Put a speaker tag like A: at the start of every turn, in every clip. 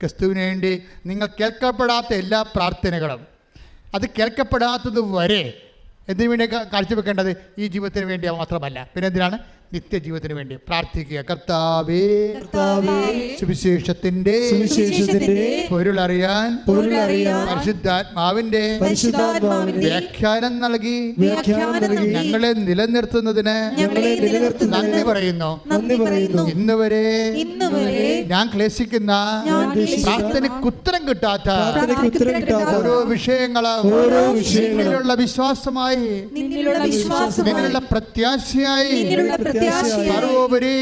A: ക്രിസ്തുവിന് വേണ്ടി നിങ്ങൾ കേൾക്കപ്പെടാത്ത എല്ലാ പ്രാർത്ഥനകളും. അത് കേൾക്കപ്പെടാത്തത് വരെ എന്തിനു വേണ്ടി കാഴ്ചവെക്കേണ്ടത്? ഈ ജീവിതത്തിന് വേണ്ടി മാത്രമല്ല. പിന്നെ എന്തിനാണ്? നിത്യജീവിതത്തിന് വേണ്ടി പ്രാർത്ഥിക്കുക. കർത്താവേ സുവിശേഷത്തിന്റെ
B: സുവിശേഷത്തിന്റെ
A: പൊരുളറിയാൻ
B: പൊരുളറിയാൻ
A: പരിശുദ്ധാത്മാവിന്റെ വ്യാഖ്യാനം നൽകി ഞങ്ങളെ നിലനിർത്തുന്നതിന് നന്ദി പറയുന്നു. ഇന്ന് വരെ ഞാൻ ക്ലേശിക്കുന്ന പ്രാർത്ഥനയ്ക്ക് ഉത്തരം കിട്ടാത്ത ഓരോ വിഷയങ്ങളും നിന്നിലുള്ള വിശ്വാസമായി
C: നിന്നിലുള്ള
A: പ്രത്യാശയായി സർവോപരി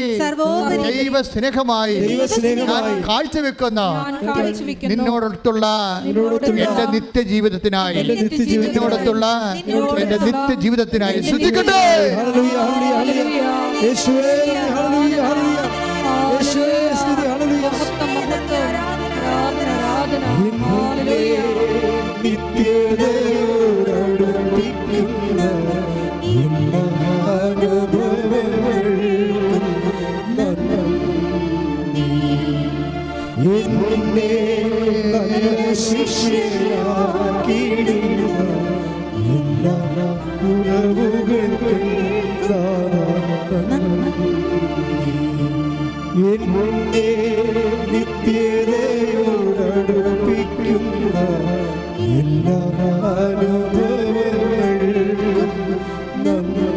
A: ദൈവ സ്നേഹമായി
B: ദൈവസ്നേഹമായി
A: ഞാൻ കാഴ്ചവെക്കുന്ന നിന്നോടൊത്തുള്ള എന്റെ നിത്യജീവിതത്തിനായി.
C: എന്റെ നിത്യജീവിതത്തിനായി.
A: നിന്നോടൊത്തുള്ള എന്റെ നിത്യജീവിതത്തിനായി ശ്രദ്ധിക്കട്ടെ
B: ഹല്ലേലൂയ, ഹല്ലേലൂയ, എന്നെ നല്ല ശിഷ്യയാക്കിയിടുന്ന എല്ലാ കുറവുകൾക്കും. എന്നെ നിത്യതയോടടുപ്പിക്കുന്ന എല്ലാ അനുഭവങ്ങൾക്കും നന്ദി.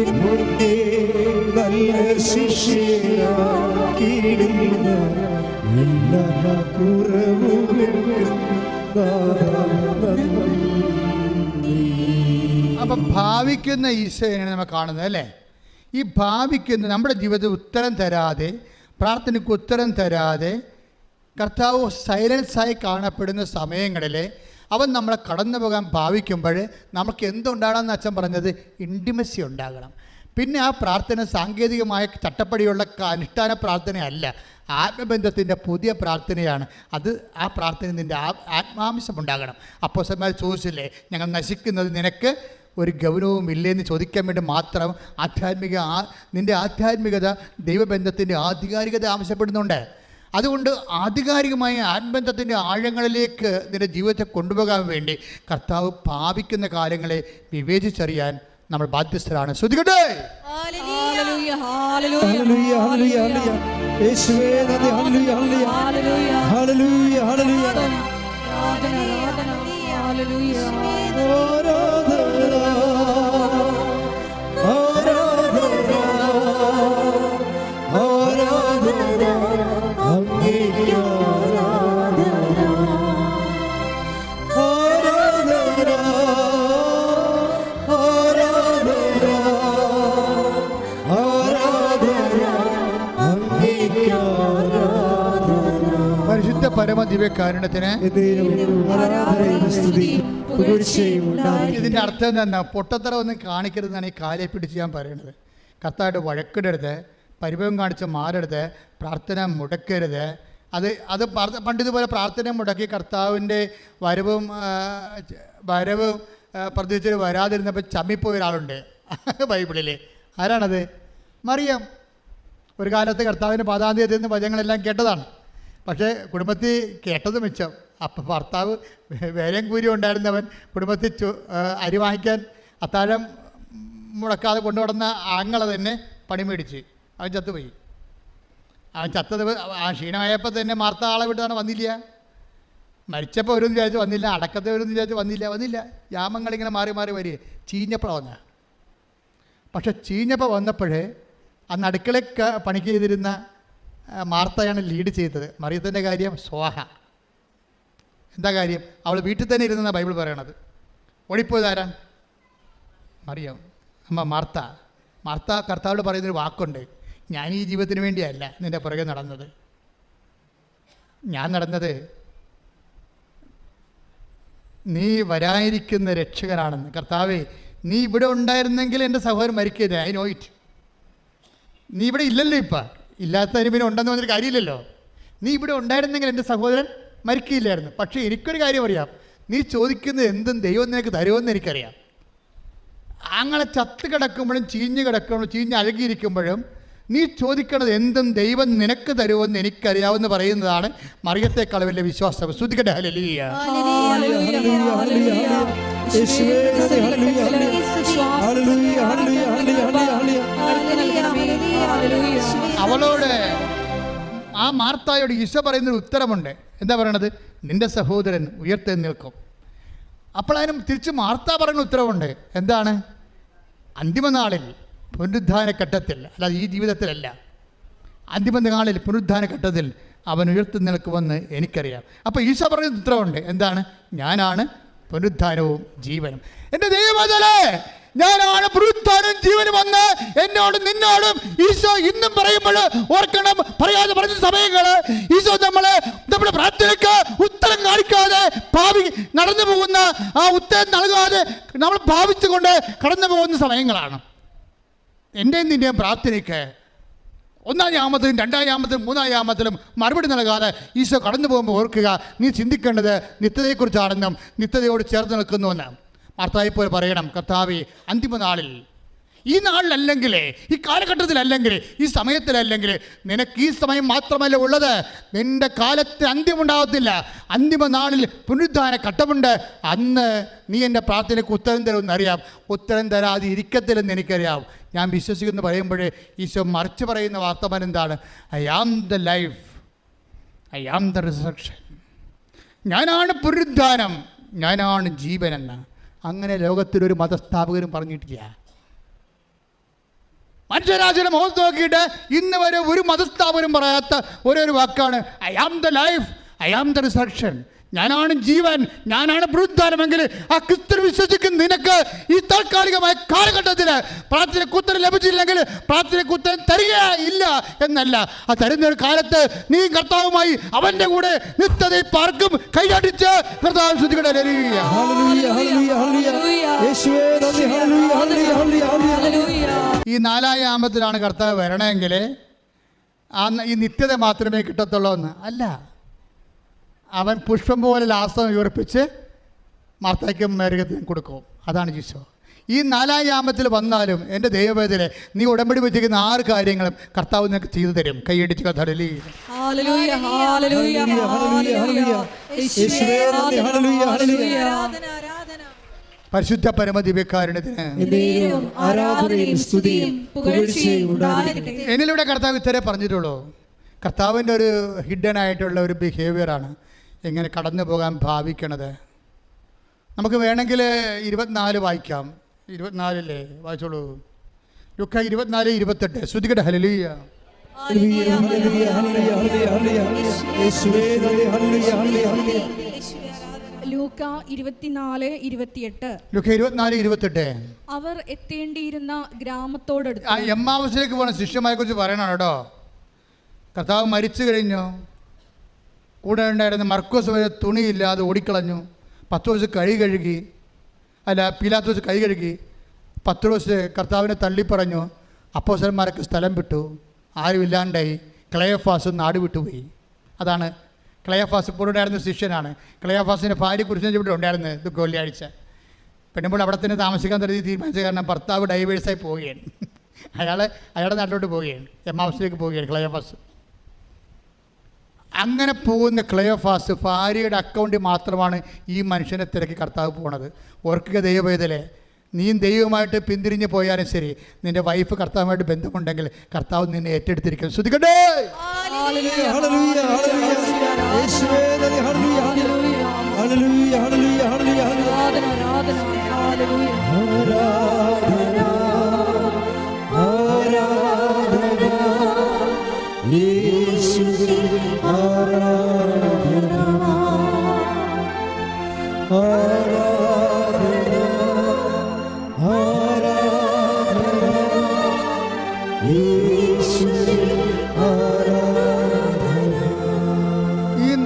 B: എന്നെ നല്ല
A: അപ്പം ഭാവിക്കുന്ന ഈശോയാണ് നമ്മൾ കാണുന്നത് അല്ലേ? ഈ ഭാവിക്കുന്ന നമ്മുടെ ജീവിതത്തിൽ ഉത്തരം തരാതെ പ്രാർത്ഥനയ്ക്ക് ഉത്തരം തരാതെ കർത്താവ് സൈലൻസായി കാണപ്പെടുന്ന സമയങ്ങളിൽ അവൻ നമ്മളെ കടന്നു പോകാൻ ഭാവിക്കുമ്പോൾ നമുക്ക് എന്തുണ്ടാകണം എന്ന് അച്ഛൻ പറഞ്ഞത് ഇന്റിമസി ഉണ്ടാകണം. പിന്നെ ആ പ്രാർത്ഥന സാങ്കേതികമായ ചട്ടപ്പടിയുള്ള അനുഷ്ഠാന പ്രാർത്ഥനയല്ല. ആത്മബന്ധത്തിന്റെ പുതിയ പ്രാർത്ഥനയാണ്. അത് ആ പ്രാർത്ഥന നിന്റെ ആ ആത്മാംശം ഉണ്ടാകണം അപ്പോസന്മാർ ചോദിച്ചില്ലേ ഞങ്ങൾ നശിക്കുന്നത് നിനക്ക് ഒരു ഗൗരവവും ഇല്ലേന്ന് ചോദിക്കാൻ വേണ്ടി മാത്രം ആധ്യാത്മിക ആ നിന്റെ ആധ്യാത്മികത ദൈവബന്ധത്തിന്റെ ആധികാരികത ആവശ്യപ്പെടുന്നുണ്ട്. അതുകൊണ്ട് ആധികാരികമായ ആത്മബന്ധത്തിന്റെ ആഴങ്ങളിലേക്ക് നിന്റെ ജീവിതത്തെ കൊണ്ടുപോകാൻ വേണ്ടി കർത്താവ് പാപിക്കുന്ന കാര്യങ്ങളെ വിവേചിച്ചറിയാൻ നമ്മൾ ബാധ്യസ്ഥരാണ്. ശ്രദ്ധിക്കട്ടെ
C: ഹല്ലേലൂയ, ഹല്ലേലൂയ,
A: പരമ ദിവ്യകാരുണ്യത്തിന് ഇതിന്റെ അർത്ഥം എന്താ പൊട്ടത്തറ ഒന്നും കാണിക്കരുതെന്നാണ് ഈ കാലെ പിടിച്ച് ഞാൻ പറയുന്നത് കർത്തായിട്ട് വഴക്കിടരുത് പരിഭവം കാണിച്ച് മാറരുത് പ്രാർത്ഥന മുടക്കരുത്. അത് അത് പണ്ടിതുപോലെ പ്രാർത്ഥന മുടക്കി കർത്താവിന്റെ വരവും വരവും പ്രത്യേകിച്ച് വരാതിരുന്നപ്പോൾ ചമ്മിപ്പോയ ഒരാളുണ്ട്. ബൈബിളിൽ ആരാണത്? മറിയാം. ഒരു കാലത്ത് കർത്താവിന്റെ പാതാന്തി നിന്ന് വചങ്ങളെല്ലാം കേട്ടതാണ്. പക്ഷേ കുടുംബത്തിൽ കേട്ടത് മിച്ചം. അപ്പം ഭർത്താവ് വേലയും കൂരി ഉണ്ടായിരുന്നവൻ കുടുംബത്തിൽ ചു അരി വാങ്ങിക്കാൻ അത്താഴം മുടക്കാതെ കൊണ്ടുവന്ന ആങ്ങളെ തന്നെ പണി മേടിച്ച്. അവൻ ചത്തുപോയി. അവൻ ചത്തത് ആ ക്ഷീണമായപ്പോൾ തന്നെ മാർത്ത ആളെ വിട്ടാണ് വന്നില്ല. മരിച്ചപ്പോൾ ഒരു വിചാരിച്ച് വന്നില്ല അടക്കത്തെ ഒരു വിചാരിച്ച് വന്നില്ല വന്നില്ല. യാമങ്ങളിങ്ങനെ മാറി മാറി വരിക ചീഞ്ഞപ്പോൾ വന്ന പക്ഷെ ചീഞ്ഞപ്പോൾ വന്നപ്പോഴേ ആ അടുക്കളയ്ക്ക് പണിക്ക് ചെയ്തിരുന്ന മാർത്തയാണ് ലീഡ് ചെയ്തത്. മറിയത്തിന്റെ കാര്യം സ്വാഹ. എന്താ കാര്യം? അവൾ വീട്ടിൽ തന്നെ ഇരുന്ന ബൈബിൾ പറയണത്. ഓടിപ്പോയത് ആരാ? മറിയം. അമ്മ മാർത്ത. മാർത്ത കർത്താവോട് പറയുന്നൊരു വാക്കുണ്ട്. ഞാൻ ഈ ജീവിതത്തിന് വേണ്ടിയല്ല നിന്റെ പുറകെ നടന്നത്. ഞാൻ നടന്നത് നീ വരാനിരിക്കുന്ന രക്ഷകനാണെന്ന്. കർത്താവേ നീ ഇവിടെ ഉണ്ടായിരുന്നെങ്കിൽ എന്റെ സഹോദരൻ മരിക്കരുത് ഐ നോ ഇറ്റ് നീ ഇവിടെ ഇല്ലല്ലോ ഇപ്പം. ഇല്ലാത്തതിന് പിന്നെ ഉണ്ടെന്ന് പറഞ്ഞൊരു കാര്യമില്ലല്ലോ നീ ഇവിടെ ഉണ്ടായിരുന്നെങ്കിൽ എന്റെ സഹോദരൻ മരിക്കില്ലായിരുന്നു പക്ഷേ എനിക്കൊരു കാര്യം അറിയാം നീ ചോദിക്കുന്നത് എന്തും ദൈവം നിനക്ക് തരുമെന്ന് എനിക്കറിയാം അങ്ങനെ ചത്ത് കിടക്കുമ്പോഴും ചീഞ്ഞ് കിടക്കുമ്പോഴും ചീഞ്ഞ് അഴുകിയിരിക്കുമ്പോഴും നീ ചോദിക്കണത് എന്തും ദൈവം നിനക്ക് തരുമെന്ന് എനിക്കറിയാവുന്ന പറയുന്നതാണ് മറിയത്തെക്കാൾ വലിയ വിശ്വാസം ശ്രുതിക്കട്ടെ ഹല്ലേലൂയ
C: ഹല്ലേലൂയ, ഹല്ലേലൂയ.
B: യേശുവേ നന്ദി, ഹല്ലേലൂയ,
A: അവളോട് ആ മാർത്തായോട് ഈശോ പറയുന്നൊരു ഉത്തരമുണ്ട്. എന്താ പറയണത്? നിന്റെ സഹോദരൻ ഉയർത്തെ അപ്പോൾ അതിനും തിരിച്ച് മാർത്ത പറയുന്ന ഉത്തരവുണ്ട്. എന്താണ്? അന്തിമനാളിൽ പുനരുദ്ധാന ഘട്ടത്തിൽ അല്ലാതെ ഈ ജീവിതത്തിലല്ല. അന്തിമനാളിൽ പുനരുദ്ധാന ഘട്ടത്തിൽ അവൻ ഉയർത്തി നിൽക്കുമെന്ന് എനിക്കറിയാം. അപ്പോൾ ഈശോ പറയുന്ന ഉത്തരവുണ്ട്. എന്താണ്? ഞാനാണ് പുനരുദ്ധാനവും ജീവനും. എന്റെ ദൈവമതലേ ഞാനാണ് പുനരുദ്ധാനവും ജീവനും വന്ന് എന്നോടും നിന്നോടും ഈശോ ഇന്നും പറയുമ്പോൾ ഓർക്കണം പറയാതെ പറഞ്ഞ സമയങ്ങൾ ഈശോ നമ്മളെ നമ്മുടെ പ്രാർത്ഥനയ്ക്ക് ഉത്തരം കാണിക്കാതെ ഭാവി നടന്നു പോകുന്ന ആ ഉത്തരം നൽകാതെ നമ്മൾ ഭാവിച്ചുകൊണ്ട് കടന്നു പോകുന്ന സമയങ്ങളാണ്. എന്റെയും നിന്റെയും പ്രാർത്ഥനയ്ക്ക് ഒന്നാം യാമത്തിലും രണ്ടാം യാമത്തിലും മൂന്നാം യാമത്തിലും മറുപടി നൽകാതെ ഈശോ കടന്നു പോകുമ്പോൾ ഓർക്കുക നീ ചിന്തിക്കേണ്ടത് നിത്യതയെക്കുറിച്ചാണെന്നും നിത്യതയോട് ചേർന്ന് നിൽക്കുന്നുവെന്ന് മാർത്തായിപ്പോൾ പറയണം കർത്താവി അന്തിമ നാളിൽ ഈ നാളിലല്ലെങ്കിൽ ഈ കാലഘട്ടത്തിലല്ലെങ്കിൽ ഈ സമയത്തിലല്ലെങ്കിൽ നിനക്ക് ഈ സമയം മാത്രമല്ല ഉള്ളത്? നിന്റെ കാലത്ത് അന്ത്യമുണ്ടാകത്തില്ല. അന്തിമ നാളിൽ പുനരുദ്ധാന ഘട്ടമുണ്ട്. അന്ന് നീ എന്റെ പ്രാർത്ഥനയ്ക്ക് ഉത്തരം തരുമെന്ന് അറിയാം ഉത്തരം തരാതെ ഇരിക്കത്തില്ലെന്ന് എനിക്കറിയാം. ഞാൻ വിശ്വസിക്കുന്നു പറയുമ്പോഴേ ഈശോ മറിച്ച് പറയുന്ന വാർത്തമാനം എന്താണ് I am the life I am the resurrection ഞാനാണ് പുനരുദ്ധാനം. ഞാനാണ് ജീവനെന്ന്. അങ്ങനെ ലോകത്തിലൊരു മതസ്ഥാപകരും പറഞ്ഞിട്ടില്ല. മനുഷ്യരാശിയുടെ മുഖത്ത് നോക്കിയിട്ട് ഇന്ന് വരെ ഒരു മതസ്ഥാപനം പറയാത്ത ഒരേ ഒരു വാക്കാണ് I am the life I am the resurrection ഞാനാണ് ജീവൻ ഞാനാണ് പുനരുദ്ധാനമെങ്കിൽ ആ ക്രിസ്തു വിശ്വസിക്കുന്ന നിനക്ക് ഈ താൽക്കാലികമായ കാലഘട്ടത്തിൽ പ്രാർത്ഥനയ്ക്ക് ഉത്തരം ലഭിച്ചില്ലെങ്കിൽ പ്രാർത്ഥനയ്ക്ക് ഉത്തരം തരിക ഇല്ല എന്നല്ല. ആ തരുന്ന ഒരു കാലത്ത് നീ കർത്താവുമായി അവന്റെ കൂടെ നിത്യതയിൽ പാർക്കും കൈയടിച്ച് കർത്താവ് ശ്രദ്ധിക്കട്ടെ
B: ഹല്ലേലൂയ, ഹല്ലേലൂയ, ഹല്ലേലൂയ. യേശുവേ നന്ദി, ഹല്ലേലൂയ, ഹല്ലേലൂയ, ഹല്ലേലൂയ, ഹല്ലേലൂയ.
C: ഹല്ലേലൂയ.
A: ഈ നാലായാമത്തിലാണ് കർത്താവ് വരണമെങ്കിൽ ആ ഈ നിത്യത മാത്രമേ കിട്ടത്തുള്ളൂ എന്ന്. അല്ല. അവൻ പുഷ്പം പോലെ ലാസം വിവർപ്പിച്ച് മർത്തയ്ക്കും മേരകത്തിനും കൊടുക്കും. അതാണ് ജീശോ ഈ നാലാം യാമത്തിൽ വന്നാലും എന്റെ ദൈവവേദന നീ ഉടമ്പടി വെച്ചിരിക്കുന്ന ആറ് കാര്യങ്ങളും കർത്താവ് നിനക്ക് ചെയ്തു തരും. കൈയടിച്ച്
B: കഥലി.
A: പരിശുദ്ധ പരമദിവ്യക്കാരണത്തിന് എന്നിലൂടെ കർത്താവ് ഇത്രേ പറഞ്ഞിട്ടുള്ളൂ. കർത്താവിന്റെ ഒരു ഹിഡൻ ആയിട്ടുള്ള ഒരു ബിഹേവിയറാണ് എങ്ങനെ കടന്നു പോകാൻ ഭാവിക്കണത്. നമുക്ക് വേണമെങ്കിൽ ഇരുപത്തിനാല് വായിക്കാം. ഇരുപത്തിനാലില്ലേ? വായിച്ചോളൂ. ലുക്ക ഇരുപത്തിനാല് ഇരുപത്തെട്ട്. ശ്രുതികട്ടെ ഹലലിയ.
C: ലൂക്ക ഇരുപത്തിനാല് ഇരുപത്തിയെട്ട്.
A: ലുക്ക ഇരുപത്തിനാല് ഇരുപത്തെട്ട്.
C: അവർ എത്തേണ്ടിയിരുന്ന ഗ്രാമത്തോടടുത്ത്
A: എമ്മാവസിലേക്ക് പോകണം ശിഷ്യമായെ കുറിച്ച് പറയണം കേട്ടോ. കർത്താവ് മരിച്ചു കഴിഞ്ഞു. കൂടെ ഉണ്ടായിരുന്ന മർക്കോസ് വരെ തുണിയില്ലാതെ ഓടിക്കളഞ്ഞു. പത്ത് ദിവസം കൈ കഴുകി അല്ല പീലാത്ത ദിവസം കൈ കഴുകി. പത്ത് ദിവസം കർത്താവിനെ തള്ളിപ്പറഞ്ഞു. അപ്പോസന്മാരൊക്കെ സ്ഥലം വിട്ടു. ആരുമില്ലാണ്ടായി. ക്ലയോഫാസ് നാട് വിട്ടുപോയി. അതാണ് ക്ലയോഫാസ് ഇപ്പോൾ ഉണ്ടായിരുന്ന ശിഷ്യനാണ്. ക്ലയോഫാസിന്റെ ഭാര്യ കുറിച്ച് ഇവിടെ ഉണ്ടായിരുന്നത് ദുഃഖം വെള്ളിയാഴ്ച പെണ്ണുമ്പോൾ അവിടെ തന്നെ താമസിക്കാൻ തുടങ്ങി തീരുമാനിച്ച കാരണം ഭർത്താവ് ഡൈവേഴ്സായി പോവുകയാണ്. അയാൾ അയാളുടെ നാട്ടിലോട്ട് പോവുകയാണ്. എം ആവശ്യത്തിലേക്ക് പോവുകയാണ് ക്ലയോഫാസ്. അങ്ങനെ പോകുന്ന ക്ലയോഫാസ് ഭാര്യയുടെ അക്കൗണ്ടിൽ മാത്രമാണ് ഈ മനുഷ്യനെ തിരക്കി കർത്താവ് പോണത്. ഓർക്കുക ദൈവവേദലെ നീ ദൈവമായിട്ട് പിന്തിരിഞ്ഞ് പോയാലും ശരി നിന്റെ വൈഫ് കർത്താവുമായിട്ട് ബന്ധമുണ്ടെങ്കിൽ കർത്താവ് നിന്നെ ഏറ്റെടുത്തിരിക്കും. ശ്രദ്ധിക്കട്ടെ?
B: Hallelujah, hallelujah, hallelujah. ഹല്ലേലൂയ,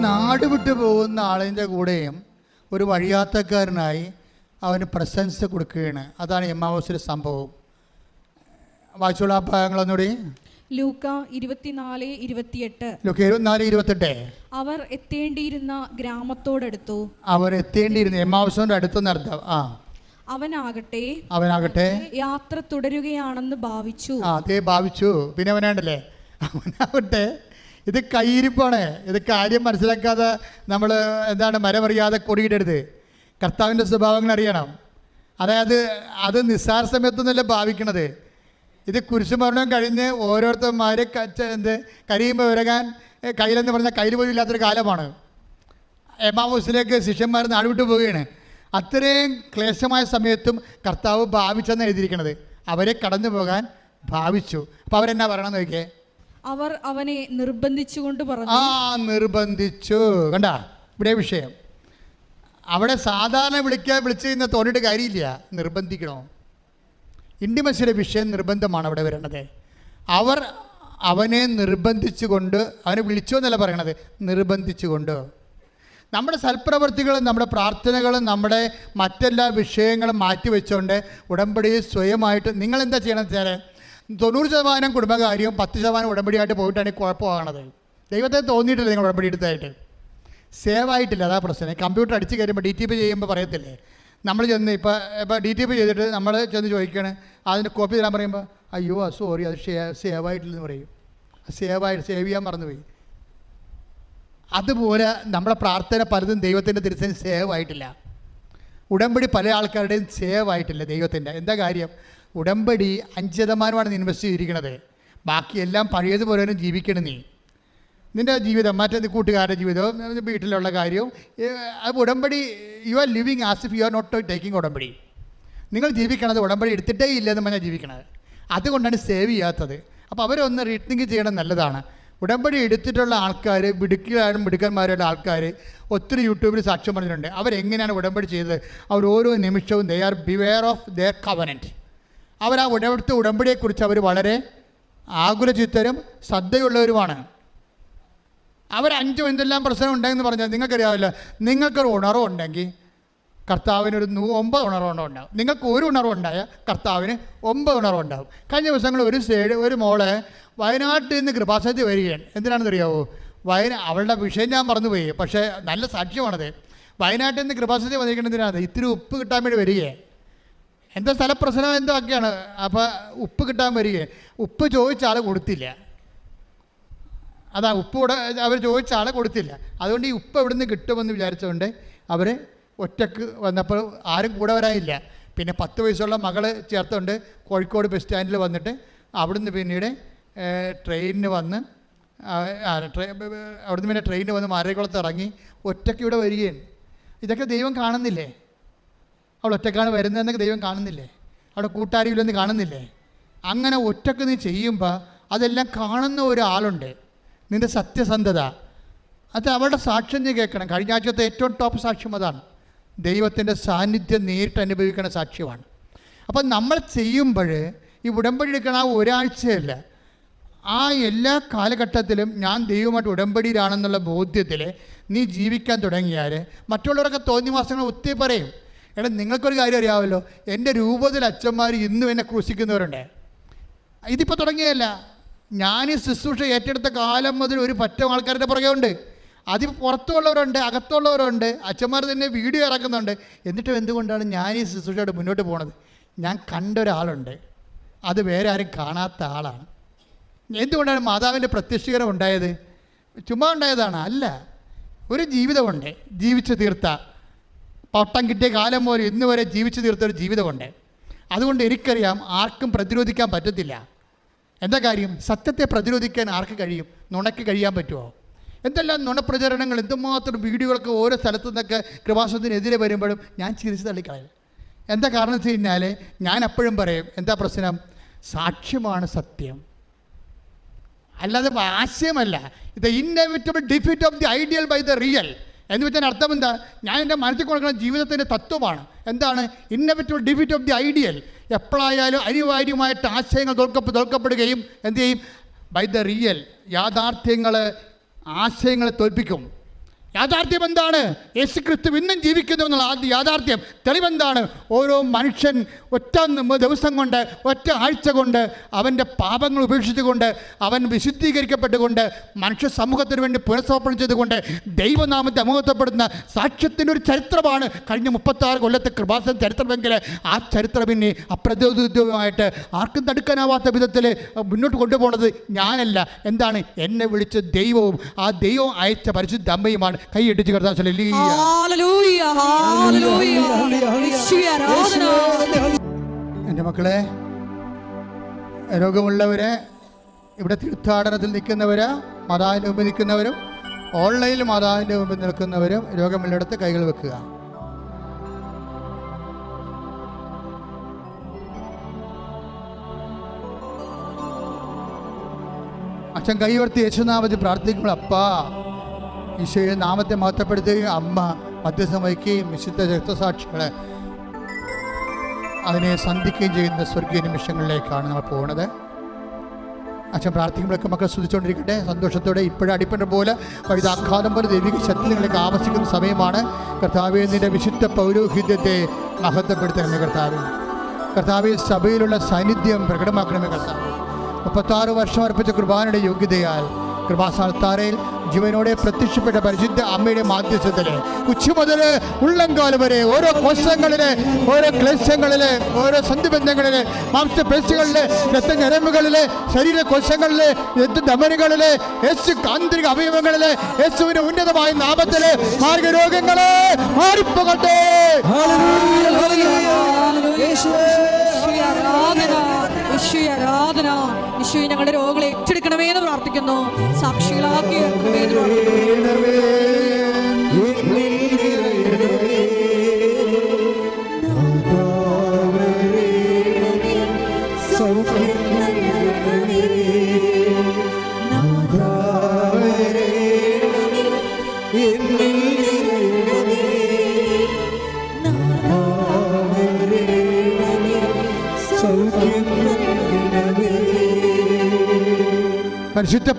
A: നാട് വിട്ടു പോകുന്ന ആളിന്റെ കൂടെയും ഒരു വഴിയാത്തക്കാരനായി അവന് പ്രശംസ കൊടുക്കുകയാണ്. അതാണ് എമ്മാവസിലെ സംഭവം. വായിച്ചുള്ള ഭാഗങ്ങളൊന്നുകൂടി.
C: ലൂക്ക ഇരുപത്തിനാല് ഇരുപത്തിയെട്ട്.
A: ലൊക്കെ ഇരുപത്തിനാല് ഇരുപത്തെട്ട്.
C: അവർ എത്തേണ്ടിയിരുന്ന ഗ്രാമത്തോടടുത്തു.
A: അവർ എത്തേണ്ടിയിരുന്ന എമ്മാവസോന്റെ അടുത്ത് നടത്താം ആ.
C: അവനാകട്ടെ
A: അവനാകട്ടെ.
C: യാത്ര തുടരുകയാണെന്ന് ഭാവിച്ചു.
A: അതേ ഭാവിച്ചു. പിന്നെ അവനാണ്ടല്ലേ? അവനാവട്ടെ. ഇത് കയ്യിരിപ്പാണ്. ഇത് കാര്യം മനസ്സിലാക്കാതെ നമ്മൾ എന്താണ് മരമറിയാതെ കൊടിയിടരുത് കർത്താവിന്റെ സ്വഭാവങ്ങൾ അറിയണം. അതായത് അത് നിസ്സാര സമയത്തൊന്നുമല്ല ഭാവിക്കണത്. ഇത് കുരിശുമരണം കഴിഞ്ഞ് ഓരോരുത്തന്മാർ എന്ത് കരിയുമ്പോൾ ഉരകാൻ കയ്യിലെന്ന് പറഞ്ഞാൽ കയ്യിൽ പോലും ഇല്ലാത്തൊരു കാലമാണ്. എമാവൂസിലേക്ക് ശിഷ്യന്മാർ നാടുവിട്ട് പോവുകയാണ്. അത്രയും ക്ലേശമായ സമയത്തും കർത്താവ് ഭാവിച്ചെന്ന് എഴുതിയിരിക്കുന്നത് അവരെ കടന്നു പോകാൻ ഭാവിച്ചു. അപ്പോൾ അവരെന്നാ പറയണം നോക്കിയേ?
C: അവർ അവനെ നിർബന്ധിച്ചു
A: കൊണ്ട്
C: പറഞ്ഞു.
A: ആ നിർബന്ധിച്ചു. കണ്ട? ഇവിടെ വിഷയം. അവിടെ സാധാരണ വിളിക്കാൻ വിളിച്ച് കഴിഞ്ഞാൽ തോന്നിയിട്ട് കാര്യമില്ല. നിർബന്ധിക്കണോ? ഇൻഡിമസിയുടെ വിഷയം നിർബന്ധമാണ് അവിടെ വരേണ്ടത്. അവർ അവനെ നിർബന്ധിച്ചുകൊണ്ട് അവനെ വിളിച്ചോ എന്നല്ല പറയണത് നിർബന്ധിച്ചുകൊണ്ട്. നമ്മുടെ സൽപ്രവർത്തികളും നമ്മുടെ പ്രാർത്ഥനകളും നമ്മുടെ മറ്റെല്ലാ വിഷയങ്ങളും മാറ്റിവെച്ചുകൊണ്ട് ഉടമ്പടി സ്വയമായിട്ട് നിങ്ങൾ എന്താ ചെയ്യണമെന്ന് വെച്ചാൽ തൊണ്ണൂറ് ശതമാനം കുടുംബകാര്യവും പത്ത് ശതമാനം ഉടമ്പടിയായിട്ട് പോയിട്ടാണ് കുഴപ്പമാകണത്. ദൈവത്തെ തോന്നിയിട്ടില്ല നിങ്ങൾ ഉടമ്പടി എടുത്തായിട്ട്? സേവ് ആയിട്ടില്ല അതാ പ്രശ്നം. കമ്പ്യൂട്ടർ അടിച്ച് കയറുമ്പോൾ ഡി ടി പി ചെയ്യുമ്പോൾ പറയത്തില്ലേ? നമ്മൾ ചെന്ന് ഇപ്പോൾ ഇപ്പോൾ ഡി ടി പി ചെയ്തിട്ട് നമ്മൾ ചെന്ന് ചോദിക്കുകയാണ് അതിന്റെ കോപ്പി തരാൻ പറയുമ്പോൾ അയ്യോ സോറി അത് സേവ് ആയിട്ടില്ലെന്ന് പറയും. സേവ് ആയിട്ട് സേവ് ചെയ്യാൻ മറന്നുപോയി അതുപോലെ നമ്മുടെ പ്രാർത്ഥന പലതും ദൈവത്തിന്റെ തിരുസന് സേവ് ആയിട്ടില്ല. ഉടമ്പടി പല ആൾക്കാരുടെയും സേവ് ആയിട്ടില്ല ദൈവത്തിന്റെ. എന്താ കാര്യം? ഉടമ്പടി അഞ്ച് ശതമാനമാണ് ഇൻവെസ്റ്റ് ചെയ്തിരിക്കുന്നത് ബാക്കിയെല്ലാം പഴയതുപോലെ തന്നെ ജീവിക്കണം നീ. നിന്റെ ജീവിതം മറ്റേ കൂട്ടുകാരുടെ ജീവിതവും വീട്ടിലുള്ള കാര്യവും അത് ഉടമ്പടി you are living as if you are not taking ഉടമ്പടി. നിങ്ങൾ ജീവിക്കണത് ഉടമ്പടി എടുത്തിട്ടേ ഇല്ലെന്ന് പറഞ്ഞാൽ ജീവിക്കണത്. അതുകൊണ്ടാണ് സേവ് ചെയ്യാത്തത്. അപ്പോൾ അവരൊന്ന് റീത്തിങ്ക് ചെയ്യണം നല്ലതാണ്. ഉടമ്പടി എടുത്തിട്ടുള്ള ആൾക്കാർ മിടുക്കിയാരും മിടുക്കന്മാരുള്ള ആൾക്കാർ ഒത്തിരി യൂട്യൂബിൽ സാക്ഷ്യം പറഞ്ഞിട്ടുണ്ട്. അവരെങ്ങനെയാണ് ഉടമ്പടി ചെയ്തത്? അവർ ഓരോ നിമിഷവും they are beware of their covenant അവർ ആ ഉടമ്പടുത്ത ഉടമ്പടിയെക്കുറിച്ച് അവർ വളരെ ആകുലചിത്തരും ശ്രദ്ധയുള്ളവരുമാണ്. അവർ അഞ്ചും എന്തെല്ലാം പ്രശ്നം ഉണ്ടെന്ന് പറഞ്ഞാൽ നിങ്ങൾക്കറിയാമല്ലോ. നിങ്ങൾക്കൊരു ഉണർവുണ്ടെങ്കിൽ കർത്താവിനൊരു നൂ ഒമ്പത് ഉണർവുണ്ടാവും നിങ്ങൾക്ക് ഒരു ഉണർവുണ്ടായ കർത്താവിന് ഒമ്പത് ഉണർവുണ്ടാവും കഴിഞ്ഞ ദിവസങ്ങൾ ഒരു സൈഡ് ഒരു മോളെ വയനാട്ടിൽ നിന്ന് കൃപാസത്തിൽ വരികയാണ്. എന്തിനാണെന്ന് അറിയാവോ വയന അവളുടെ വിഷയം ഞാൻ മറന്നുപോയി. പക്ഷേ നല്ല സാക്ഷ്യമാണത്. വയനാട്ടിൽ നിന്ന് കൃപാസനത്തിൽ വന്നിരിക്കുന്നതിനാണ് ഇത്തിരി ഉപ്പ് കിട്ടാൻ വേണ്ടി വരികയെ എന്താ സ്ഥലപ്രശ്നം എന്തോ ഒക്കെയാണ്. അപ്പോൾ ഉപ്പ് കിട്ടാൻ വരികയെ ഉപ്പ് ചോദിച്ചാൽ കൊടുത്തില്ല. അതാ ഉപ്പ് കൂടെ അവർ ചോദിച്ച ആളെ കൊടുത്തില്ല. അതുകൊണ്ട് ഈ ഉപ്പ് എവിടെ നിന്ന് കിട്ടുമെന്ന് വിചാരിച്ചുകൊണ്ട് അവർ ഒറ്റയ്ക്ക് വന്നപ്പോൾ ആരും കൂടെ വരാനില്ല. പിന്നെ പത്ത് വയസ്സുള്ള മകൾ ചേർത്തുകൊണ്ട് കോഴിക്കോട് ബസ് സ്റ്റാൻഡിൽ വന്നിട്ട് അവിടുന്ന് പിന്നീട് ട്രെയിനിന് വന്ന് ആ, അവിടുന്ന് പിന്നെ ട്രെയിനിന് വന്ന് മാരേക്കുളത്ത് ഇറങ്ങി ഒറ്റയ്ക്ക് ഇവിടെ വരികയാണ്. ഇതൊക്കെ ദൈവം കാണുന്നില്ലേ? അവൾ ഒറ്റക്കാണ് വരുന്നതെന്നൊക്കെ ദൈവം കാണുന്നില്ലേ? അവിടെ കൂട്ടാരിയില്ലെന്ന് കാണുന്നില്ലേ? അങ്ങനെ ഒറ്റയ്ക്ക് നീ ചെയ്യുമ്പോൾ അതെല്ലാം കാണുന്ന ഒരാളുണ്ട്. നിന്റെ സത്യസന്ധത. അത് അവളുടെ സാക്ഷ്യം നീ കേൾക്കണം. കഴിഞ്ഞ ആഴ്ചത്തെ ഏറ്റവും ടോപ്പ് സാക്ഷ്യം അതാണ്. ദൈവത്തിന്റെ സാന്നിധ്യം നേരിട്ട് അനുഭവിക്കുന്ന സാക്ഷ്യമാണ്. അപ്പം നമ്മൾ ചെയ്യുമ്പോൾ ഈ ഉടമ്പടി എടുക്കണ ആ ഒരാഴ്ചയല്ല. ആ എല്ലാ കാലഘട്ടത്തിലും ഞാൻ ദൈവമായിട്ട് ഉടമ്പടിയിലാണെന്നുള്ള ബോധ്യത്തിൽ നീ ജീവിക്കാൻ തുടങ്ങിയാൽ മറ്റുള്ളവരൊക്കെ തോന്നി മാസങ്ങൾ ഒത്തിരി പറയും. എടാ നിങ്ങൾക്കൊരു കാര്യം അറിയാമല്ലോ. എന്റെ രൂപത്തിൽ അച്ഛന്മാർ ഇന്നും എന്നെ ക്രൂശിക്കുന്നവരുണ്ട്. ഇതിപ്പോൾ തുടങ്ങിയതല്ല. ഞാൻ ഈ ശുശ്രൂഷ ഏറ്റെടുത്ത കാലം മുതൽ ഒരു പറ്റം ആൾക്കാരുടെ പുറകെ ഉണ്ട്. അതിൽ പുറത്തുള്ളവരുണ്ട് അകത്തുള്ളവരുണ്ട് അച്ഛന്മാർ തന്നെ വീഡിയോ ഇറക്കുന്നുണ്ട്. എന്നിട്ടും എന്തുകൊണ്ടാണ് ഞാൻ ഈ ശുശ്രൂഷയോട് മുന്നോട്ട് പോകുന്നത് ഞാൻ കണ്ട ഒരാളുണ്ട് അത് വേറെ ആരും കാണാത്ത ആളാണ്. എന്തുകൊണ്ടാണ് മാതാവിന്റെ പ്രത്യക്ഷീകരം ഉണ്ടായത്? ചുമ്മാ ഉണ്ടായതാണ് അല്ല. ഒരു ജീവിതമുണ്ട് ജീവിച്ചു തീർത്ത. പട്ടം കിട്ടിയ കാലം പോലെ ഇന്നുവരെ ജീവിച്ചു തീർത്ത ഒരു ജീവിതമുണ്ട്. അതുകൊണ്ട് എനിക്കറിയാം ആർക്കും പ്രതിരോധിക്കാൻ പറ്റത്തില്ല. എന്താ കാര്യം? സത്യത്തെ പ്രതിരോധിക്കാൻ ആർക്ക് കഴിയും? നുണയ്ക്ക് കഴിയാൻ പറ്റുമോ എന്തെല്ലാം നുണപ്രചരണങ്ങൾ എന്തുമാത്രം വീഡിയോകളൊക്കെ ഓരോ സ്ഥലത്തു നിന്നൊക്കെ കൃപാസനത്തിനെതിരെ വരുമ്പോഴും ഞാൻ ചിരിച്ച് തള്ളിക്കളയും. എന്താ കാരണം വെച്ച് കഴിഞ്ഞാൽ ഞാൻ അപ്പോഴും പറയും എന്താ പ്രശ്നം? സാക്ഷ്യമാണ് സത്യം. അല്ലാതെ ആശയമല്ല. ഇത് inevitable defeat of the ideal by the real എന്ന് വെച്ചാൽ അർത്ഥം എന്താ? ഞാൻ എന്റെ മനസ്സിൽ കൊടുക്കുന്ന ജീവിതത്തിന്റെ തത്വമാണ്. എന്താണ്? ഇന്നവറ്റുള്ള ഡിഫിറ്റ് ഓഫ് ദി ഐഡിയൽ എപ്പോഴായാലും അനിവാര്യമായിട്ട് ആശയങ്ങൾ തോൽക്കപ്പെ തോൽക്കപ്പെടുകയും എന്ത് ചെയ്യും? ബൈ ദ റിയൽ യാഥാർത്ഥ്യങ്ങൾ ആശയങ്ങളെ തോൽപ്പിക്കും. യാഥാർത്ഥ്യം എന്താണ്? യേശു ക്രിസ്തു ഇന്നും ജീവിക്കുന്നു എന്നുള്ള ആദ്യ യാഥാർത്ഥ്യം. തെളിവെന്താണ്? ഓരോ മനുഷ്യൻ ഒറ്റ ദിവസം കൊണ്ട് ഒറ്റ ആഴ്ച കൊണ്ട് അവന്റെ പാപങ്ങൾ ഉപേക്ഷിച്ചുകൊണ്ട് അവൻ വിശുദ്ധീകരിക്കപ്പെട്ടുകൊണ്ട് മനുഷ്യ സമൂഹത്തിന് വേണ്ടി പുനഃസമർപ്പണം ചെയ്തുകൊണ്ട് ദൈവനാമത്തെ അമുഖത്തപ്പെടുന്ന സാക്ഷ്യത്തിന്റെ ഒരു ചരിത്രമാണ് കഴിഞ്ഞ മുപ്പത്താറ് കൊല്ലത്തെ കൃപാസന ചരിത്രമെങ്കിൽ ആ ചരിത്രം പിന്നെ അപ്രതിരോധമായിട്ട് ആർക്കും തടുക്കാനാവാത്ത വിധത്തിൽ മുന്നോട്ട് കൊണ്ടുപോകുന്നത് ഞാനല്ല. എന്താണ്? എന്നെ വിളിച്ച ദൈവവും ആ ദൈവം അയച്ച പരിശുദ്ധ അമ്മയുമാണ്.
C: ആരാധന.
A: എന്റെ മക്കളെ രോഗമുള്ളവരെ ഇവിടെ തീർത്ഥാടനത്തിൽ നിൽക്കുന്നവര് മാതാവിന്റെ മുമ്പിൽ നിൽക്കുന്നവരും ഓൺലൈനിൽ മാതാവിന്റെ മുമ്പിൽ നിൽക്കുന്നവരും രോഗമുള്ളിടത്ത് കൈകൾ വെക്കുക. അച്ഛൻ കൈവർത്തി യേശുനാമത്തിൽ പ്രാർത്ഥിക്കുമ്പോൾ അപ്പാ ഈശോയുടെ നാമത്തെ മഹത്വപ്പെടുത്തുകയും അമ്മ മധ്യസ്ഥം വഹിക്കുകയും വിശുദ്ധ രക്തസാക്ഷികളെ അതിനെ സന്ധിക്കുകയും ചെയ്യുന്ന സ്വർഗീയ നിമിഷങ്ങളിലേക്കാണ് നമ്മൾ പോകുന്നത് അച്ഛൻ പ്രാർത്ഥിക്കുമ്പോഴൊക്കെ മക്കൾ സ്തുതിച്ചുകൊണ്ടിരിക്കട്ടെ. സന്തോഷത്തോടെ ഇപ്പോഴും അടിപ്പണ്ട പോലെ വൈതാഘാതം പോലെ ദൈവിക ശക്തി നിങ്ങൾക്ക് ആവശ്യിക്കുന്ന സമയമാണ്. കർത്താവെ നിന്റെ വിശുദ്ധ പൗരോഹിത്യത്തെ മഹത്വപ്പെടുത്തണമേ കർത്താവെ. കർത്താവെ സഭയിലുള്ള സാന്നിധ്യം പ്രകടമാക്കണമേ കർത്താവ്. മുപ്പത്താറ് വർഷം അർപ്പിച്ച കുർബാനയുടെ യോഗ്യതയാൽ കൃപാസ്ഥാനത്താരയിൽ ജീവനോടെ പ്രത്യക്ഷപ്പെട്ട പരിശുദ്ധ അമ്മയുടെ മാധ്യസ്ഥത്തിൽ ഉച്ച മുതൽ ഉള്ളംകാലം വരെ ഓരോ കോശങ്ങളിൽ ഓരോ ക്ലേശങ്ങളിൽ ഓരോ സന്ധിബന്ധങ്ങളിൽ മാംസപേശികളിൽ രക്തഞരമ്പുകളിൽ ശരീര കോശങ്ങളിൽ രക്തധമനികളിൽ യേശു ആന്തരിക അവയവങ്ങളിൽ യേശുവിന്റെ ഉന്നതമായ നാമത്തിൽ മാർഗരോഗങ്ങളെ മാറിപ്പോകട്ടെ
B: ഹല്ലേലൂയ, ഹല്ലേലൂയ. യേശുവേ.
C: യേശുവേ, ആരാധന യേശുവേ, ആരാധന യേശുവെ ഞങ്ങളുടെ രോഗങ്ങളെ ഏറ്റെടുക്കണമേ എന്ന് പ്രാർത്ഥിക്കുന്നു. സാക്ഷികളാക്കി
A: പരിശുദ്ധ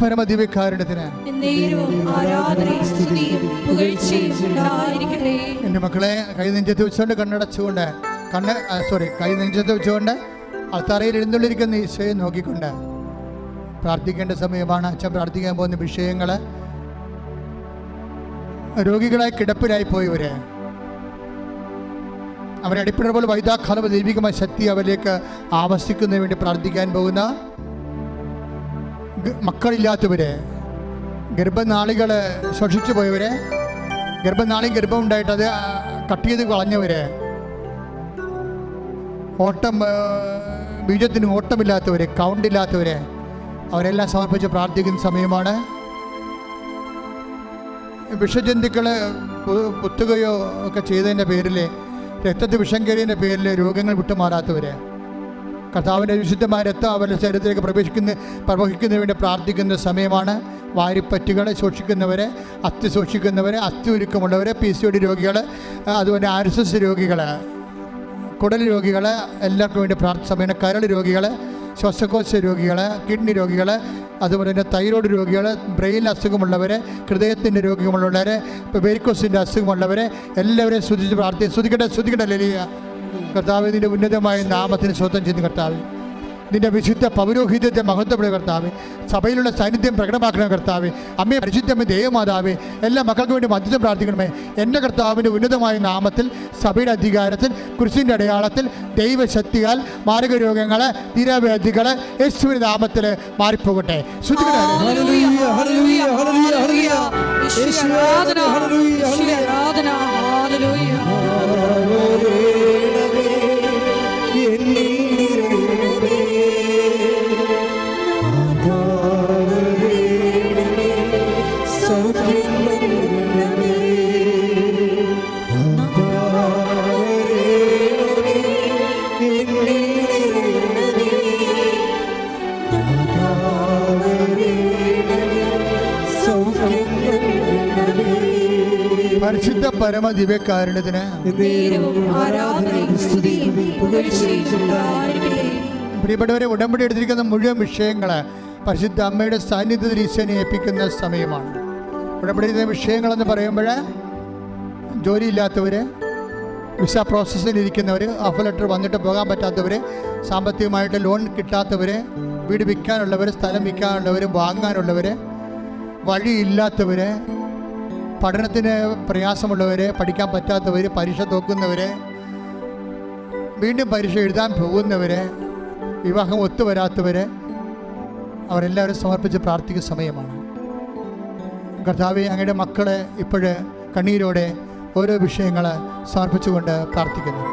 C: പുകഴ്ചയും ഉണ്ടായിരിക്കട്ടെ.
A: എന്റെ മക്കളെ കൈ നെഞ്ചത്ത് വെച്ചുകൊണ്ട് കണ്ണടച്ചുകൊണ്ട് കണ്ണ് സോറി കൈ നെഞ്ചത്ത് വെച്ചുകൊണ്ട് അൾത്താറയിൽ എഴുന്നള്ളിരിക്കുന്ന ഈശോയെ നോക്കിക്കൊണ്ട് പ്രാർത്ഥിക്കേണ്ട സമയമാണ്. അച്ഛൻ പ്രാർത്ഥിക്കാൻ പോകുന്ന വിഷയങ്ങൾ രോഗികളായി കിടപ്പിലായി പോയവര്. അവരെ അടിപ്പിടുമ്പോൾ പോലെ വൈതാഘാതം ദൈവികമായ ശക്തി അവരിലേക്ക് ആവശ്യിക്കുന്നതിന് വേണ്ടി പ്രാർത്ഥിക്കാൻ പോകുന്ന മക്കളില്ലാത്തവര് ഗർഭനാളികൾ ശോഷിച്ചു പോയവര് ഗർഭനാളിയും ഗർഭം ഉണ്ടായിട്ട് അത് കട്ട് ചെയ്ത് കളഞ്ഞവരെ ഓട്ടം ബീജത്തിന് ഓട്ടമില്ലാത്തവര് കൗണ്ടില്ലാത്തവര് അവരെല്ലാം സമർപ്പിച്ച് പ്രാർത്ഥിക്കുന്ന സമയമാണ്. വിഷജന്തുക്കൾ കുത്തുകയോ ഒക്കെ ചെയ്തതിന്റെ പേരിൽ രക്തത്തിൽ വിഷം കയറിയതിന്റെ പേരിൽ രോഗങ്ങൾ വിട്ടുമാറാത്തവര് കർത്താവിന്റെ വിശുദ്ധമായ രക്തം അവരുടെ ശരീരത്തിലേക്ക് പ്രവേശിക്കുന്ന പ്രവഹിക്കുന്നതിന് വേണ്ടി പ്രാർത്ഥിക്കുന്ന സമയമാണ്. വാരിപ്പറ്റുകളെ സൂക്ഷിക്കുന്നവരെ അസ്ഥി സൂക്ഷിക്കുന്നവരെ അസ്ഥി ഒരുക്കമുള്ളവരെ പി സി ഡി രോഗികൾ അതുപോലെ ആർ എസ് എസ് രോഗികൾ കുടൽ രോഗികൾ എല്ലാവർക്കും വേണ്ടി പ്രാർത്ഥന സമയം കരൾ രോഗികൾ ശ്വാസകോശ രോഗികൾ കിഡ്നി രോഗികൾ അതുപോലെ തന്നെ തൈറോയ്ഡ് രോഗികൾ ബ്രെയിൻ അസുഖമുള്ളവർ ഹൃദയത്തിന്റെ രോഗമുള്ളവർ വെരിക്കോസിന്റെ അസുഖമുള്ളവർ എല്ലാവരെയും ശ്രദ്ധിച്ച് പ്രാർത്ഥിക്കും ശ്രദ്ധിക്കട്ടെ ശ്രദ്ധിക്കട്ടെ ലലിയ കർത്താവ് നിന്റെ ഉന്നതമായ നാമത്തിന് സ്വന്തം ചെയ്യുന്ന കർത്താവ് നിന്റെ വിശുദ്ധ പൗരോഹിത്യത്തെ മഹത്വപ്പെടുക കർത്താവ് സഭയിലുള്ള സാന്നിധ്യം പ്രകടമാക്കണം കർത്താവ് അമ്മയെ പരിശുദ്ധമ്മ ദേവമാതാവേ എല്ലാ മക്കൾക്ക് വേണ്ടി മധ്യസ്ഥം പ്രാർത്ഥിക്കണമേ എന്റെ കർത്താവിന്റെ ഉന്നതമായ നാമത്തിൽ സഭയുടെ അധികാരത്തിൽ കുരിശിന്റെ അടയാളത്തിൽ ദൈവശക്തിയാൽ മാരകരോഗങ്ങൾ തീരവ്യാധികൾ യേശുവിന്റെ നാമത്തിൽ മാറിപ്പോകട്ടെ ശ്രുതികളെ പരിശുദ്ധ പരമ ദിവ്യകാരുണ്യത്തിന് പ്രിയപ്പെട്ടവരെ ഉടമ്പടി എടുത്തിരിക്കുന്ന മുഴുവൻ വിഷയങ്ങൾ പരിശുദ്ധ അമ്മയുടെ സാന്നിധ്യത്തിൽ ഈശ്വരനെ ഏൽപ്പിക്കുന്ന സമയമാണ്. ഉടമ്പടി വിഷയങ്ങളെന്ന് പറയുമ്പോൾ ജോലിയില്ലാത്തവർ വിസ പ്രോസസ്സിൽ ഇരിക്കുന്നവർ ഓഫർ ലെറ്റർ വന്നിട്ട് പോകാൻ പറ്റാത്തവർ സാമ്പത്തികമായിട്ട് ലോൺ കിട്ടാത്തവർ വീട് വിൽക്കാനുള്ളവർ സ്ഥലം വിൽക്കാനുള്ളവർ വാങ്ങാനുള്ളവർ വഴിയില്ലാത്തവർ പഠനത്തിന് പ്രയാസമുള്ളവർ പഠിക്കാൻ പറ്റാത്തവർ പരീക്ഷ തോക്കുന്നവർ വീണ്ടും പരീക്ഷ എഴുതാൻ പോകുന്നവർ വിവാഹം ഒത്തുവരാത്തവർ അവരെല്ലാവരും സമർപ്പിച്ച് പ്രാർത്ഥിക്കുന്ന സമയമാണ്. കർത്താവ് അങ്ങയുടെ മക്കളെ ഇപ്പോഴ് കണ്ണീരോടെ ഓരോ വിഷയങ്ങൾ സമർപ്പിച്ചുകൊണ്ട് പ്രാർത്ഥിക്കുന്നു.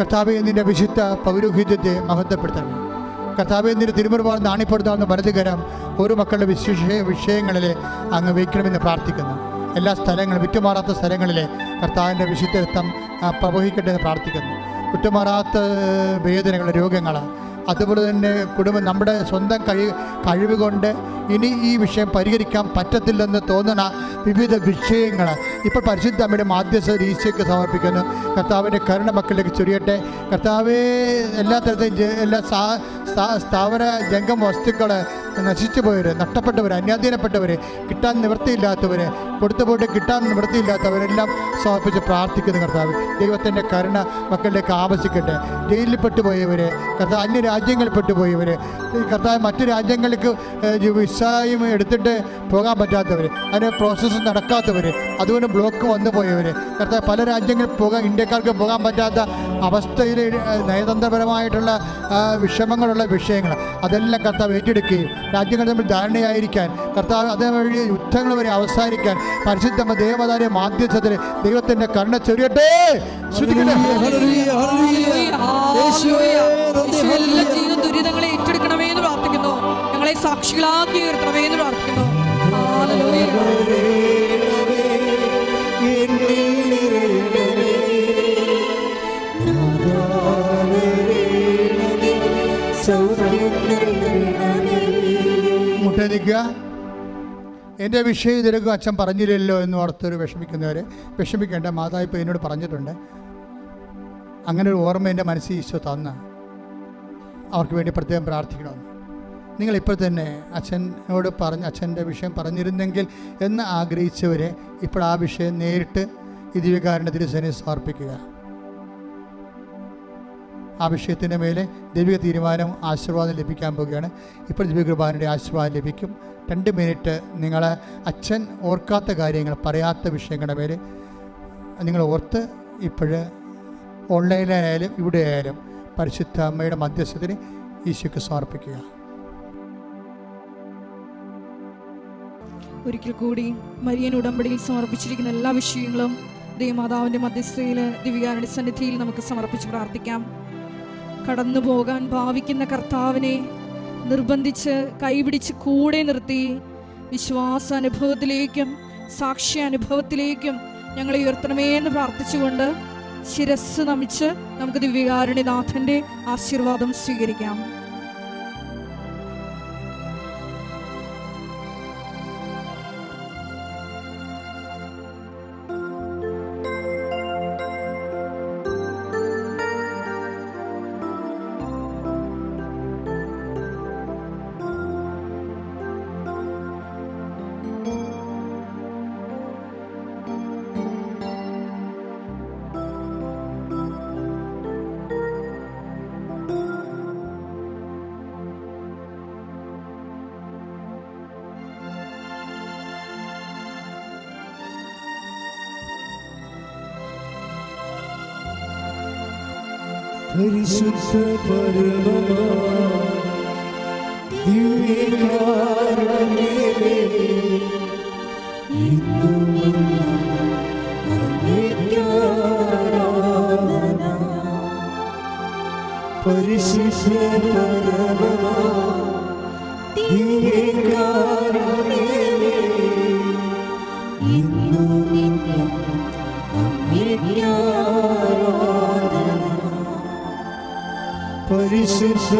A: കർത്താവ് നിന്റെ വിശുദ്ധ പൗരോഹിത്യത്തെ മഹത്വപ്പെടുത്തണം കർത്താവ് നിന്റെ തിരുമുറുപാട് നാണിപ്പെടുത്താവുന്ന വലതുകരം ഓരോ മക്കളുടെ വിശേഷ വിഷയങ്ങളിൽ അങ്ങ് വയ്ക്കണമെന്ന് പ്രാർത്ഥിക്കുന്നു. എല്ലാ സ്ഥലങ്ങളും വിറ്റുമാറാത്ത സ്ഥലങ്ങളിലെ കർത്താവിന്റെ വിശുദ്ധ രക്തം പ്രവഹിക്കട്ടെ എന്ന് പ്രാർത്ഥിക്കുന്നു. വിട്ടുമാറാത്ത വേദനകൾ രോഗങ്ങൾ അതുപോലെ തന്നെ കുടുംബം നമ്മുടെ സ്വന്തം കഴി കഴിവ് കൊണ്ട് ഇനി ഈ വിഷയം പരിഹരിക്കാൻ പറ്റത്തില്ലെന്ന് തോന്നുന്ന വിവിധ വിഷയങ്ങൾ ഇപ്പോൾ പരിശുദ്ധ അമ്മയുടെ മാധ്യസ്ഥ ഈശയ്ക്ക് സമർപ്പിക്കുന്നു. കർത്താവിന്റെ കരുണ മക്കളിലേക്ക് ചൊരിയട്ടെ. കർത്താവ് എല്ലാ തരത്തിലും എല്ലാ സ്ഥാപന ജംഗം വസ്തുക്കൾ നശിച്ചു പോയവർ നഷ്ടപ്പെട്ടവർ അന്യാധീനപ്പെട്ടവർ കിട്ടാൻ നിവൃത്തിയില്ലാത്തവർ കൊടുത്തു പോയിട്ട് കിട്ടാൻ നിവൃത്തിയില്ലാത്തവരെല്ലാം സമർപ്പിച്ച് പ്രാർത്ഥിക്കുന്നു കർത്താവ്. ദൈവത്തിന്റെ കരുണ മക്കളിലേക്ക് ആവശ്യിക്കട്ടെ ജയിലിൽ പെട്ടുപോയവർ കർത്താവ് അന്യ രാജ്യങ്ങളിൽ പെട്ടുപോയവർ കർത്താവ് മറ്റു രാജ്യങ്ങൾക്ക് വിസായും എടുത്തിട്ട് പോകാൻ പറ്റാത്തവർ അതിന് പ്രോസസ്സ് നടക്കാത്തവർ അതുകൊണ്ട് ബ്ലോക്ക് വന്നു പോയവർ കർത്താവ് പല രാജ്യങ്ങളിൽ പോകാൻ ഇന്ത്യക്കാർക്ക് പോകാൻ പറ്റാത്ത അവസ്ഥയിൽ നയതന്ത്രപരമായിട്ടുള്ള വിഷമങ്ങളുള്ള വിഷയങ്ങൾ അതെല്ലാം കർത്താവ് ഏറ്റെടുക്കുകയും രാജ്യങ്ങൾ തമ്മിൽ ധാരണയായിരിക്കാൻ കർത്താവ് അതുവഴി യുദ്ധങ്ങൾ വരെ അവസാനിക്കാൻ പരിശുദ്ധ ദേവതാരെ മാധ്യസ്ഥത്തിൽ ദൈവത്തിന്റെ കണ്ണ ചൊരിയട്ടെ
C: ദുരിതങ്ങളെ ഏറ്റെടുക്കണമേ എന്ന് പ്രാർത്ഥിക്കുന്നു. ഞങ്ങളെ സാക്ഷികളാക്കി ഉയർത്തണമേ എന്ന് പ്രാർത്ഥിക്കുന്നു
A: നിൽക്കുക എന്റെ വിഷയം ഇതിലൊക്കെ അച്ഛൻ പറഞ്ഞില്ലല്ലോ എന്ന് ഓർത്തൊരു വിഷമിക്കുന്നവർ വിഷമിക്കേണ്ട മാതാവ് എന്നോട് പറഞ്ഞിട്ടുണ്ട്. അങ്ങനെ ഒരു ഓർമ്മ എന്റെ മനസ്സിൽ ഈശോ തന്ന. അവർക്ക് വേണ്ടി പ്രത്യേകം പ്രാർത്ഥിക്കണമെന്ന്. നിങ്ങളിപ്പോൾ തന്നെ അച്ഛനോട് പറഞ്ഞ് അച്ഛന്റെ വിഷയം പറഞ്ഞിരുന്നെങ്കിൽ എന്ന് ആഗ്രഹിച്ചവരെ ഇപ്പോൾ ആ വിഷയം നേരിട്ട് ഇതിവികാരണത്തിന് തിരുസേനയെ സമർപ്പിക്കുക. ആ വിഷയത്തിന്റെ മേലെ ദൈവിക തീരുമാനം ആശീർവാദം ലഭിക്കാൻ പോവുകയാണ് ഇപ്പോൾ ദിവ്യകൃപാനയുടെ ആശീർവാദം ലഭിക്കും. രണ്ട് മിനിറ്റ് നിങ്ങൾ അച്ഛൻ ഓർക്കാത്ത കാര്യങ്ങൾ പറയാത്ത വിഷയങ്ങളുടെ മേലെ നിങ്ങൾ ഓർത്ത് ഇപ്പോഴ് ഓൺലൈനിലായാലും ഇവിടെ ആയാലും പരിശുദ്ധ അമ്മയുടെ മധ്യസ്ഥത്തിന് ഈശോയ്ക്ക് സമർപ്പിക്കുക.
C: ഒരിക്കൽ കൂടി മരിയൻ ഉടമ്പടിയിൽ സമർപ്പിച്ചിരിക്കുന്ന എല്ലാ വിഷയങ്ങളും ദൈവമാതാവിന്റെ മധ്യസ്ഥയിൽ ദിവ്യാരുടെ സന്നിധിയിൽ നമുക്ക് സമർപ്പിച്ച് പ്രാർത്ഥിക്കാം. കടന്നു പോകാൻ ഭാവിക്കുന്ന കർത്താവിനെ നിർബന്ധിച്ച് കൈപിടിച്ച് കൂടെ നിർത്തി വിശ്വാസ അനുഭവത്തിലേക്കും വിശ്വാസാനുഭവത്തിലേക്കും സാക്ഷ്യാനുഭവത്തിലേക്കും ഞങ്ങളെ ഉയർത്തണമേ എന്ന് പ്രാർത്ഥിച്ചുകൊണ്ട് ശിരസ് നമിച്ച് നമുക്ക് ദിവ്യകാരുണിനാഥന്റെ ആശീർവാദം സ്വീകരിക്കാം.
B: പരിശുദ്ധ പരമമാ. ദിവ്യകാരുണ്യമേ, ഇന്നും. പരിശുദ്ധ പരമമാ. പരിശുദ്ധ